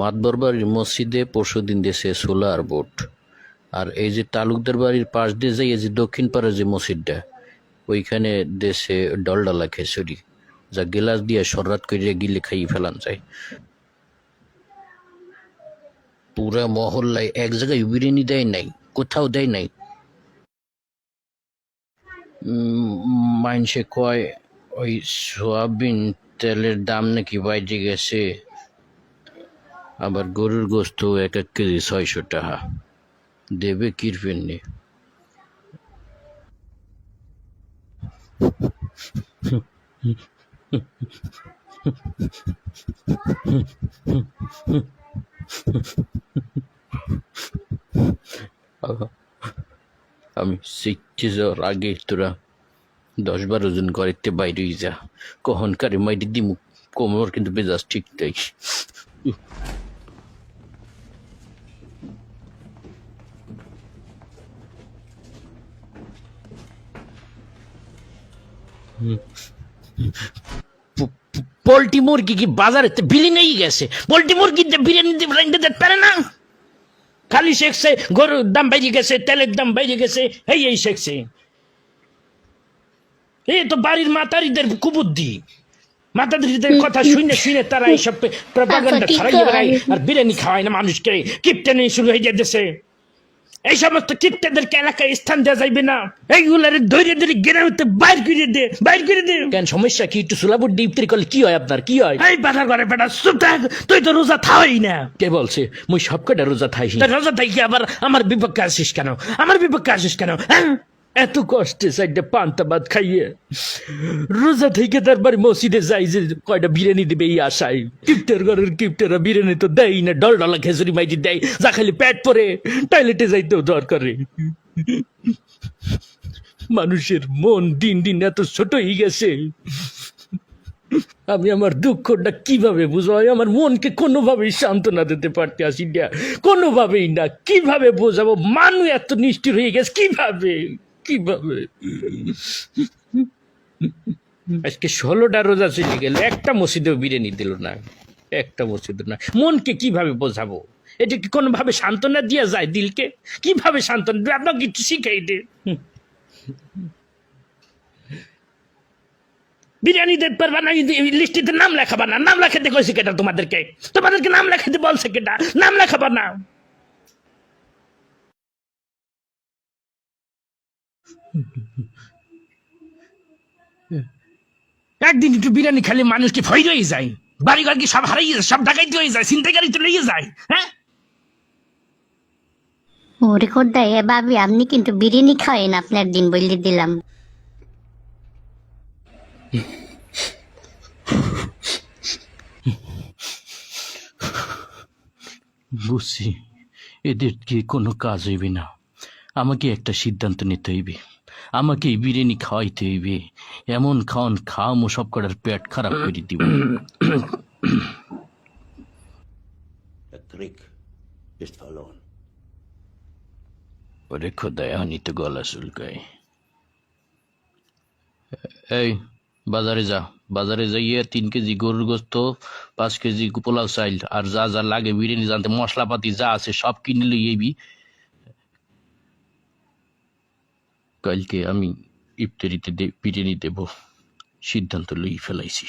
মাতবর বাড়ির মসজিদে পরশুদিন দেশে সোলার বোট। আর এই যে তালুকদার বাড়ির পাশ দিয়ে যাই এই যে দক্ষিণ পাড়ে যে মসজিদটা, ওইখানে দেশে ডলডালা খেসুরি যা গিলাস দিয়ে সরাত করে গিলে খাইয়ে ফেলান যায়। পুরা মহল্লায় এক জায়গায় বিরিয়ানি দেয় নাই, কোথাও দেয় নাই। মাইনসে কয়, ওই সোয়াবিন তেলের দাম নাকি বাইরে গেছে। আবার গরুর গোস্ত এক এক কেজি ছয়শো টাকা। দেবে কিরপেন নি? আমি শিখছি যাওয়ার আগে তোরা দশ বারো জন ঘরেতে বাইরেই যা। কখন কারে মাইরে দিমু? কোমর কিন্তু বেজাজ ঠিক তাই। পোল্ট্রি মুরগি কি বাজারে বিলি নেই গেছে? পোল্ট্রি মুরগি বিরিয়ানি রাইন্দে দিতে পারে না? খালি শেখছে গরুর দাম বেড়ে গেছে তেলের দাম বেড়ে গেছে এই এই শেখছে। এই তো বাড়ির মাতারিদের কুবুদ্ধি। মাতারিদের কথা শুনে শুনে তারা এইসব প্রপাগান্ডা বেড়ায়। করে? আর বিরিয়ানি খাওয়ায় না মানুষকে। কিপটেনি শুরু হয়ে যেতেছে। এই সমস্ত কিপ্টেদেরকে এলাকায় স্থান দেওয়া যাইবে না। এইগুলার ধৈর্য ধরে গ্রামে বাইর করে দে বাইর করে দে। কেন সমস্যা কি? একটু সুলাবুর ডিপ্তির করলে কি হয় আপনার? কি হয়? এই বাধা করে বেটা চুপ থাক তুই তো রোজা থাই না। কে বলছে? মুই সব কটা রোজা থাই রোজা থাকি আবার আমার বিপক্ষে আসিস কেন? আমার বিপক্ষে আসিস কেন? হ্যাঁ? এত কষ্টে সাইডে পান্তা ভাত খাইয়ে রোজা থেকে তারপরে মসজিদে যাই যে কয়টা বিরিয়ানি দিবে এই আশায়। কিপ্টের ঘরের কিপ্টেরা বিরিয়ানি তো দেয় না ডল ডলা খেজুরি মাইটি দেয়, যা খালি প্যাট পরে টয়লেটে যাইতেও দরকারে মানুষের মন দিন দিন এত ছোট হয়ে গেছে। আমি আমার দুঃখটা কীভাবে বুঝব? আমার মনকে কোনোভাবেই সান্ত্বনা দিতে পারতে আসি না। কোনোভাবেই না। কীভাবে বোঝাবো? মানু এত নিষ্ঠুর হয়ে গেছে কীভাবে? কীভাবে? আজকে ষোলোটা রোজা চলে গেল, একটা মসজিদেও বিরিয়ানি দিল না, একটা মসজিদ না। মনকে কীভাবে বোঝাবো? এটা কি কোনোভাবে সান্ত্বনা দেওয়া যায় দিলকে? কীভাবে সান্ত্বনা দেবে? আপনাকে কিছু শিখাই দে। বিরিয়ানি দিতে পারবা না লিস্টিতে নাম লেখাবা না। নাম লেখাতে কইছে কেটা তোমাদেরকে? তোমাদেরকে নাম লেখাতে বলছে কেটা নাম লেখাবা না। একদিন একটু বিরিয়ানি খালি মানুষ কি ভয় রয়ে যায়। বাড়িঘর কি সব হারিয়ে যায় সব ডাকাইতে হয়ে যায় চিন্তাকারী তো লেগে যায় হ্যাঁ? ওরে খোদ্দা এ ভাবি আপনি কিন্তু বিরিয়ানি খাওয়েন আপনার দিন বলে দিলাম। বুঝছি এদের কি কোনো কাজ হইবে না। আমাকে একটা সিদ্ধান্ত নিতে হইবে। আমাকে বিরিয়ানি খাওয়াইতে হইবে। এমন খাওয়ান খাওয়ামো সব কটার পেট খারাপ করে দিব। ওরে খোদায় হানি তো গলা চুলকায়। এই বাজারে যা। বাজারে যাইয়ে তিন কেজি গরুর গোস্ত পাঁচ কেজি পোলাও চাইল। আর যা যা লাগে বিরিয়ানি জানতে মশলাপাতি যা আছে সব কিনে লই কালকে আমি ইফতারিতে বিরিয়ানি দেব। সিদ্ধান্ত লই ফেলাইছি।